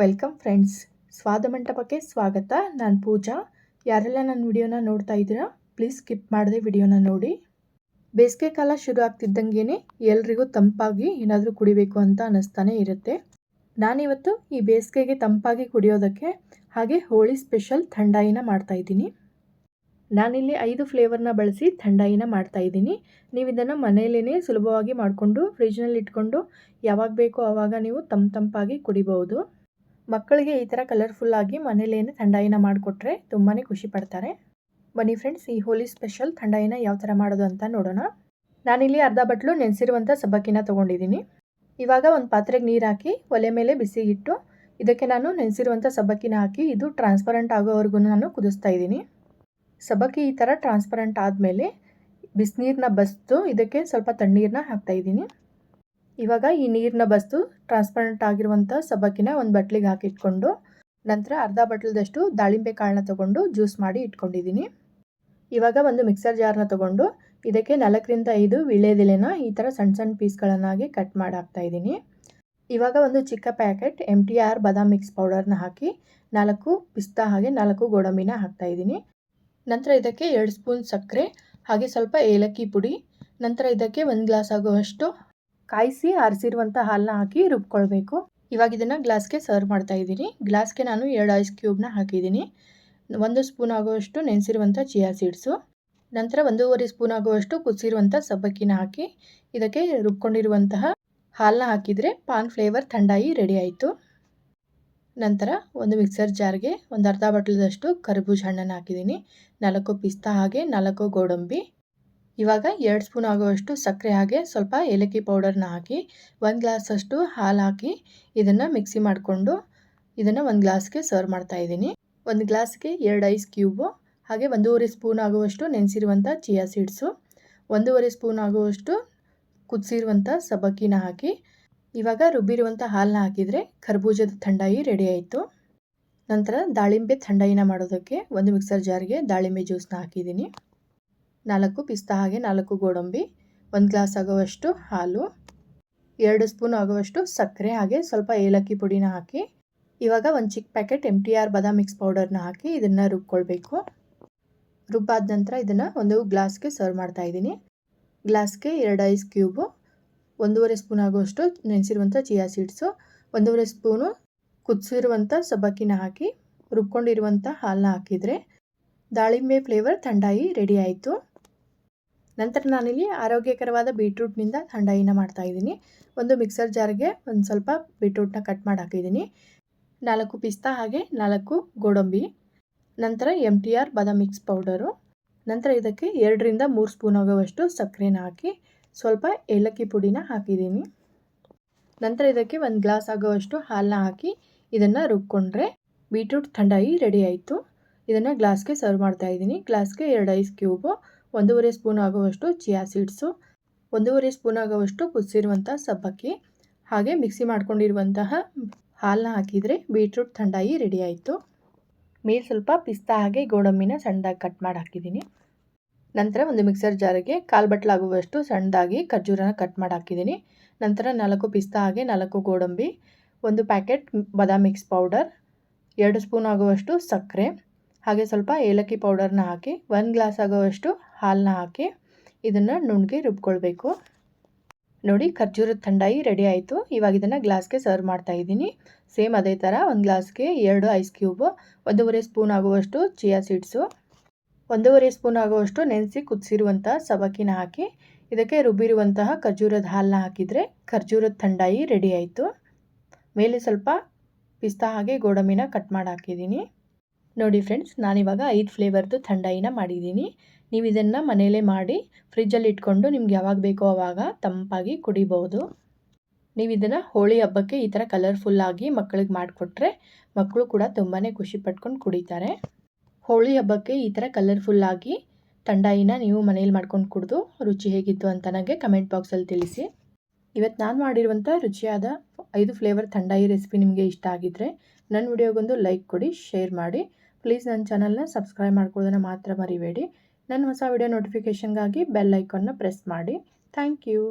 Welcome friends. ಸ್ವಾದ ಮಂಟಪಕ್ಕೆ ಸ್ವಾಗತ. ನಾನು ಪೂಜಾ. ಯಾರೆಲ್ಲ ನನ್ನ ವಿಡಿಯೋನ ನೋಡ್ತಾ ಇದ್ದೀರಾ ಪ್ಲೀಸ್ ಸ್ಕಿಪ್ ಮಾಡದೆ ವಿಡಿಯೋನ ನೋಡಿ. ಬೇಸಿಗೆ ಕಾಲ ಶುರು ಆಗ್ತಿದ್ದಂಗೆ ಎಲ್ರಿಗೂ ತಂಪಾಗಿ ಏನಾದರೂ ಕುಡಿಬೇಕು ಅಂತ ಅನ್ನಿಸ್ತಾನೆ ಇರುತ್ತೆ. ನಾನಿವತ್ತು ಈ ಬೇಸಿಗೆಗೆ ತಂಪಾಗಿ ಕುಡಿಯೋದಕ್ಕೆ ಹಾಗೆ ಹೋಳಿ ಸ್ಪೆಷಲ್ ಥಂಡಾಯಿನ ಮಾಡ್ತಾ ಇದ್ದೀನಿ. ನಾನಿಲ್ಲಿ ಐದು ಫ್ಲೇವರ್ನ ಬಳಸಿ ಥಂಡಾಯಿನ ಮಾಡ್ತಾ ಇದ್ದೀನಿ. ನೀವು ಇದನ್ನು ಮನೆಯಲ್ಲೇ ಸುಲಭವಾಗಿ ಮಾಡಿಕೊಂಡು ಫ್ರಿಜ್ನಲ್ಲಿ ಇಟ್ಕೊಂಡು ಯಾವಾಗ ಬೇಕೋ ಆವಾಗ ನೀವು ತಂಪು ತಂಪಾಗಿ ಕುಡಿಬಹುದು. ಮಕ್ಕಳಿಗೆ ಈ ಥರ ಕಲರ್ಫುಲ್ಲಾಗಿ ಮನೇಲೇನೆ ಥಂಡಾಯಿನ ಮಾಡಿಕೊಟ್ರೆ ತುಂಬಾ ಖುಷಿ ಪಡ್ತಾರೆ. ಬನ್ನಿ ಫ್ರೆಂಡ್ಸ್ ಈ ಹೋಲಿ ಸ್ಪೆಷಲ್ ಥಂಡಾಯಿನ ಯಾವ ಥರ ಮಾಡೋದು ಅಂತ ನೋಡೋಣ. ನಾನಿಲ್ಲಿ ಅರ್ಧ ಬಟ್ಲು ನೆನೆಸಿರುವಂಥ ಸಬ್ಬಕ್ಕಿನ ತೊಗೊಂಡಿದ್ದೀನಿ. ಇವಾಗ ಒಂದು ಪಾತ್ರೆಗೆ ನೀರು ಹಾಕಿ ಒಲೆ ಮೇಲೆ ಬಿಸಿಗಿಟ್ಟು ಇದಕ್ಕೆ ನಾನು ನೆನೆಸಿರುವಂಥ ಸಬ್ಬಕ್ಕಿನ ಹಾಕಿ ಇದು ಟ್ರಾನ್ಸ್ಪರೆಂಟ್ ಆಗೋವರೆಗೂ ನಾನು ಕುದಿಸ್ತಾ ಇದ್ದೀನಿ. ಸಬ್ಬಕ್ಕಿ ಈ ಥರ ಟ್ರಾನ್ಸ್ಪರೆಂಟ್ ಆದಮೇಲೆ ಬಿಸಿನೀರನ್ನ ಬಸ್ತು ಇದಕ್ಕೆ ಸ್ವಲ್ಪ ತಣ್ಣೀರನ್ನ ಹಾಕ್ತಾಯಿದ್ದೀನಿ ಇವಾಗ ಈ ನೀರನ್ನ ಬಸ್ತು ಟ್ರಾನ್ಸ್ಪರೆಂಟ್ ಆಗಿರುವಂಥ ಸಬ್ಬಕ್ಕಿನ ಒಂದು ಬಟ್ಲಿಗೆ ಹಾಕಿಟ್ಕೊಂಡು ನಂತರ ಅರ್ಧ ಬಟ್ಲದಷ್ಟು ದಾಳಿಂಬೆ ಕಾಳನ್ನ ತೊಗೊಂಡು ಜ್ಯೂಸ್ ಮಾಡಿ ಇಟ್ಕೊಂಡಿದ್ದೀನಿ ಇವಾಗ ಒಂದು ಮಿಕ್ಸರ್ ಜಾರ್ನ ತೊಗೊಂಡು ಇದಕ್ಕೆ ನಾಲ್ಕರಿಂದ ಐದು ವಿಳೆದೆಲೆನ ಈ ಥರ ಸಣ್ಣ ಸಣ್ಣ ಪೀಸ್ಗಳನ್ನಾಗಿ ಕಟ್ ಮಾಡಿ ಹಾಕ್ತಾಯಿದ್ದೀನಿ ಇವಾಗ ಒಂದು ಚಿಕ್ಕ packet M T R Badam mix ಪೌಡರ್ನ ಹಾಕಿ ನಾಲ್ಕು ಪಿಸ್ತಾ ಹಾಗೆ ನಾಲ್ಕು ಗೋಡಂಬಿನ ಹಾಕ್ತಾಯಿದ್ದೀನಿ ನಂತರ ಇದಕ್ಕೆ ಎರಡು ಸ್ಪೂನ್ ಸಕ್ಕರೆ ಹಾಗೆ ಸ್ವಲ್ಪ ಏಲಕ್ಕಿ ಪುಡಿ. ನಂತರ ಇದಕ್ಕೆ ಒಂದು ಗ್ಲಾಸ್ ಆಗುವಷ್ಟು ಕಾಯಿಸಿ ಆರಿಸಿರುವಂಥ ಹಾಲನ್ನ ಹಾಕಿ ರುಬ್ಕೊಳ್ಬೇಕು. ಇವಾಗ ಇದನ್ನು ಗ್ಲಾಸ್ಗೆ ಸರ್ವ್ ಮಾಡ್ತಾ ಇದ್ದೀನಿ. ಗ್ಲಾಸ್ಗೆ ನಾನು ಎರಡು ಐಸ್ ಕ್ಯೂಬ್ನ ಹಾಕಿದ್ದೀನಿ. ಒಂದು ಸ್ಪೂನ್ ಆಗುವಷ್ಟು ನೆನೆಸಿರುವಂಥ ಚಿಯಾ ಸೀಡ್ಸು. ನಂತರ ಒಂದೂವರೆ ಸ್ಪೂನ್ ಆಗುವಷ್ಟು ಕುದಿಸಿರುವಂಥ ಸಬ್ಬಕ್ಕಿನ ಹಾಕಿ ಇದಕ್ಕೆ ರುಬ್ಕೊಂಡಿರುವಂತಹ ಹಾಲನ್ನ ಹಾಕಿದರೆ ಪಾನ್ ಫ್ಲೇವರ್ ಥಂಡಾಯಿ ರೆಡಿ ಆಯಿತು. ನಂತರ ಒಂದು ಮಿಕ್ಸರ್ ಜಾರ್ಗೆ ಒಂದು ಅರ್ಧ ಬಟ್ಲದಷ್ಟು ಕರ್ಬೂಜ ಹಣ್ಣನ್ನು ಹಾಕಿದ್ದೀನಿ. ನಾಲ್ಕು ಪಿಸ್ತಾ ಹಾಗೆ ನಾಲ್ಕು ಗೋಡಂಬಿ. ಇವಾಗ ಎರಡು ಸ್ಪೂನ್ ಆಗುವಷ್ಟು ಸಕ್ಕರೆ ಹಾಗೆ ಸ್ವಲ್ಪ ಏಲಕ್ಕಿ ಪೌಡರ್ನ ಹಾಕಿ ಒಂದು ಗ್ಲಾಸಷ್ಟು ಹಾಲು ಹಾಕಿ ಇದನ್ನು ಮಿಕ್ಸಿ ಮಾಡಿಕೊಂಡು ಇದನ್ನು ಒಂದು ಗ್ಲಾಸ್ಗೆ ಸರ್ವ್ ಮಾಡ್ತಾ ಇದ್ದೀನಿ. ಒಂದು ಗ್ಲಾಸ್ಗೆ ಎರಡು ಐಸ್ ಕ್ಯೂಬು, ಹಾಗೆ ಒಂದೂವರೆ ಸ್ಪೂನ್ ಆಗುವಷ್ಟು ನೆನೆಸಿರುವಂಥ ಚಿಯಾ ಸೀಡ್ಸು, ಒಂದೂವರೆ ಸ್ಪೂನ್ ಆಗುವಷ್ಟು ಕುದಿಸಿರುವಂಥ ಸಬ್ಬಕ್ಕಿನ ಹಾಕಿ ಇವಾಗ ರುಬ್ಬಿರುವಂಥ ಹಾಲನ್ನ ಹಾಕಿದರೆ ಕರ್ಬೂಜದ ಥಂಡಾಯಿ ರೆಡಿ ಆಯಿತು. ನಂತರ ದಾಳಿಂಬೆ ಥಂಡಾಯಿನ ಮಾಡೋದಕ್ಕೆ ಒಂದು ಮಿಕ್ಸರ್ ಜಾರ್ಗೆ ದಾಳಿಂಬೆ ಜ್ಯೂಸ್ನ ಹಾಕಿದ್ದೀನಿ. ನಾಲ್ಕು ಪಿಸ್ತಾ ಹಾಗೆ ನಾಲ್ಕು ಗೋಡಂಬಿ, ಒಂದು ಗ್ಲಾಸ್ ಆಗುವಷ್ಟು ಹಾಲು, ಎರಡು ಸ್ಪೂನ್ ಆಗುವಷ್ಟು ಸಕ್ಕರೆ ಹಾಗೆ ಸ್ವಲ್ಪ ಏಲಕ್ಕಿ ಪುಡಿನ ಹಾಕಿ, ಇವಾಗ ಒಂದು ಚಿಕ್ಕ packet M T R Badam mix ಪೌಡರ್ನ ಹಾಕಿ ಇದನ್ನು ರುಬ್ಕೊಳ್ಬೇಕು. ರುಬ್ಬಾದ ನಂತರ ಇದನ್ನು ಒಂದು ಗ್ಲಾಸ್ಗೆ ಸರ್ವ್ ಮಾಡ್ತಾ ಇದ್ದೀನಿ. ಗ್ಲಾಸ್ಗೆ ಎರಡು ಐಸ್ ಕ್ಯೂಬು, ಒಂದೂವರೆ ಸ್ಪೂನ್ ಆಗುವಷ್ಟು ನೆನೆಸಿರುವಂಥ ಚಿಯಾ ಸೀಡ್ಸು, ಒಂದೂವರೆ ಸ್ಪೂನು ಕುದಿಸಿರುವಂಥ ಸಬ್ಬಕ್ಕಿನ ಹಾಕಿ ರುಬ್ಕೊಂಡಿರುವಂಥ ಹಾಲನ್ನ ಹಾಕಿದರೆ ದಾಳಿಂಬೆ ಫ್ಲೇವರ್ ಥಂಡಾಯಿ ರೆಡಿ ಆಯಿತು. ನಂತರ ನಾನಿಲ್ಲಿ ಆರೋಗ್ಯಕರವಾದ ಬೀಟ್ರೂಟ್ನಿಂದ ಥಂಡಾಯಿನ ಮಾಡ್ತಾಯಿದ್ದೀನಿ ಒಂದು ಮಿಕ್ಸರ್ ಜಾರ್ಗೆ ಒಂದು ಸ್ವಲ್ಪ ಬೀಟ್ರೂಟ್ನ ಕಟ್ ಮಾಡಿ ಹಾಕಿದ್ದೀನಿ. ನಾಲ್ಕು ಪಿಸ್ತಾ ಹಾಗೆ ನಾಲ್ಕು ಗೋಡಂಬಿ, ನಂತರ M T R Badam mix powder, ನಂತರ ಇದಕ್ಕೆ ಎರಡರಿಂದ ಮೂರು ಸ್ಪೂನ್ ಆಗುವಷ್ಟು ಸಕ್ಕರೆನ ಹಾಕಿ ಸ್ವಲ್ಪ ಏಲಕ್ಕಿ ಪುಡಿನ ಹಾಕಿದ್ದೀನಿ. ನಂತರ ಇದಕ್ಕೆ ಒಂದು ಗ್ಲಾಸ್ ಆಗುವಷ್ಟು ಹಾಲನ್ನ ಹಾಕಿ ಇದನ್ನು ರುಬ್ಕೊಂಡ್ರೆ ಬೀಟ್ರೂಟ್ ಥಂಡಾಯಿ ರೆಡಿ ಆಯಿತು. ಇದನ್ನು ಗ್ಲಾಸ್ಗೆ ಸರ್ವ್ ಮಾಡ್ತಾ ಇದ್ದೀನಿ. ಗ್ಲಾಸ್ಗೆ ಎರಡು ಐಸ್ ಕ್ಯೂಬು ಒಂದೂವರೆ ಸ್ಪೂನ್ ಆಗುವಷ್ಟು ಚಿಯಾ ಸೀಡ್ಸು, ಒಂದೂವರೆ ಸ್ಪೂನ್ ಆಗುವಷ್ಟು ಕುದಿಸಿರುವಂಥ ಸಬ್ಬಕ್ಕಿ, ಹಾಗೆ ಮಿಕ್ಸಿ ಮಾಡ್ಕೊಂಡಿರುವಂತಹ ಹಾಲನ್ನ ಹಾಕಿದರೆ ಬೀಟ್ರೂಟ್ ಥಂಡಾಯಿ ರೆಡಿ ಆಯಿತು. ಮೇಲೆ ಸ್ವಲ್ಪ ಪಿಸ್ತಾ ಹಾಗೆ ಗೋಡಂಬಿನ ಸಣ್ಣದಾಗಿ ಕಟ್ ಮಾಡಿ ಹಾಕಿದ್ದೀನಿ. ನಂತರ ಒಂದು ಮಿಕ್ಸರ್ ಜಾರಿಗೆ ಕಾಲು ಬಟ್ಲಾಗುವಷ್ಟು ಸಣ್ಣದಾಗಿ ಖರ್ಜೂರನ ಕಟ್ ಮಾಡಿ ಹಾಕಿದ್ದೀನಿ. ನಂತರ ನಾಲ್ಕು ಪಿಸ್ತಾ ಹಾಗೆ ನಾಲ್ಕು ಗೋಡಂಬಿ, ಒಂದು ಪ್ಯಾಕೆಟ್ ಬಾದಾಮ್ ಮಿಕ್ಸ್ ಪೌಡರ್, ಎರಡು ಸ್ಪೂನ್ ಆಗುವಷ್ಟು ಸಕ್ಕರೆ ಹಾಗೆ ಸ್ವಲ್ಪ ಏಲಕ್ಕಿ ಪೌಡರ್ನ ಹಾಕಿ, ಒಂದು ಗ್ಲಾಸ್ ಆಗೋವಷ್ಟು ಹಾಲನ್ನ ಹಾಕಿ ಇದನ್ನು ನುಣ್ಣಗೆ ರುಬ್ಕೊಳ್ಬೇಕು. ನೋಡಿ ಖರ್ಜೂರದ ಥಂಡಾಯಿ ರೆಡಿ ಆಯಿತು. ಇವಾಗ ಇದನ್ನು ಗ್ಲಾಸ್ಗೆ ಸರ್ವ್ ಮಾಡ್ತಾ ಇದ್ದೀನಿ. ಸೇಮ್ ಅದೇ ಥರ ಒಂದು ಗ್ಲಾಸ್ಗೆ ಎರಡು ಐಸ್ ಕ್ಯೂಬ್, ಒಂದೂವರೆ ಸ್ಪೂನ್ ಆಗುವಷ್ಟು ಚಿಯಾ ಸೀಡ್ಸು, ಒಂದೂವರೆ ಸ್ಪೂನ್ ಆಗುವಷ್ಟು ನೆನೆಸಿ ಕುದಿಸಿರುವಂಥ ಸಬಕಿನ ಹಾಕಿ, ಇದಕ್ಕೆ ರುಬ್ಬಿರುವಂತಹ ಖರ್ಜೂರದ ಹಾಲನ್ನ ಹಾಕಿದರೆ ಖರ್ಜೂರದ ಥಂಡಾಯಿ ರೆಡಿ ಆಯಿತು. ಮೇಲೆ ಸ್ವಲ್ಪ ಪಿಸ್ತಾ ಹಾಗೆ ಗೋಡಂಬಿನ ಕಟ್ ಮಾಡಿ ಹಾಕಿದ್ದೀನಿ. ನೋಡಿ ಫ್ರೆಂಡ್ಸ್ ನಾನಿವಾಗ ಐದು ಫ್ಲೇವರ್ದು ಥಂಡಾಯಿನ ಮಾಡಿದ್ದೀನಿ. ನೀವು ಇದನ್ನು ಮನೆಯಲ್ಲೇ ಮಾಡಿ ಫ್ರಿಜ್ಜಲ್ಲಿ ಇಟ್ಕೊಂಡು ನಿಮ್ಗೆ ಯಾವಾಗ ಬೇಕೋ ಆವಾಗ ತಂಪಾಗಿ ಕುಡಿಬೋದು ನೀವು ಇದನ್ನು ಹೋಳಿ ಹಬ್ಬಕ್ಕೆ ಈ ಥರ ಕಲರ್ಫುಲ್ಲಾಗಿ ಮಕ್ಕಳಿಗೆ ಮಾಡಿಕೊಟ್ರೆ ಮಕ್ಕಳು ಕೂಡ ತುಂಬಾ ಖುಷಿ ಪಟ್ಕೊಂಡು ಕುಡಿತಾರೆ. ಹೋಳಿ ಹಬ್ಬಕ್ಕೆ ಈ ಥರ ಕಲರ್ಫುಲ್ಲಾಗಿ ಥಂಡಾಯಿನ ನೀವು ಮನೇಲಿ ಮಾಡ್ಕೊಂಡು ಕುಡಿದು ರುಚಿ ಹೇಗಿತ್ತು ಅಂತ ನನಗೆ ಕಮೆಂಟ್ ಬಾಕ್ಸಲ್ಲಿ ತಿಳಿಸಿ. ಇವತ್ತು ನಾನು ಮಾಡಿರುವಂಥ ರುಚಿಯಾದ ಐದು ಫ್ಲೇವರ್ ಥಂಡಾಯಿ ರೆಸಿಪಿ ನಿಮಗೆ ಇಷ್ಟ ಆಗಿದ್ದರೆ ನನ್ನ ವಿಡಿಯೋಗೊಂದು ಲೈಕ್ ಕೊಡಿ ಶೇರ್ ಮಾಡಿ. ಪ್ಲೀಸ್ ನನ್ನ ಚಾನಲ್ನ ಸಬ್ಸ್ಕ್ರೈಬ್ ಮಾಡ್ಕೊಳ್ಳೋದನ್ನು ಮಾತ್ರ ಮರಿಬೇಡಿ. ನನ್ನ ಹೊಸ ವಿಡಿಯೋ ನೋಟಿಫಿಕೇಷನ್ಗಾಗಿ ಬೆಲ್ ಐಕಾನ್ನ ಪ್ರೆಸ್ ಮಾಡಿ. Thank you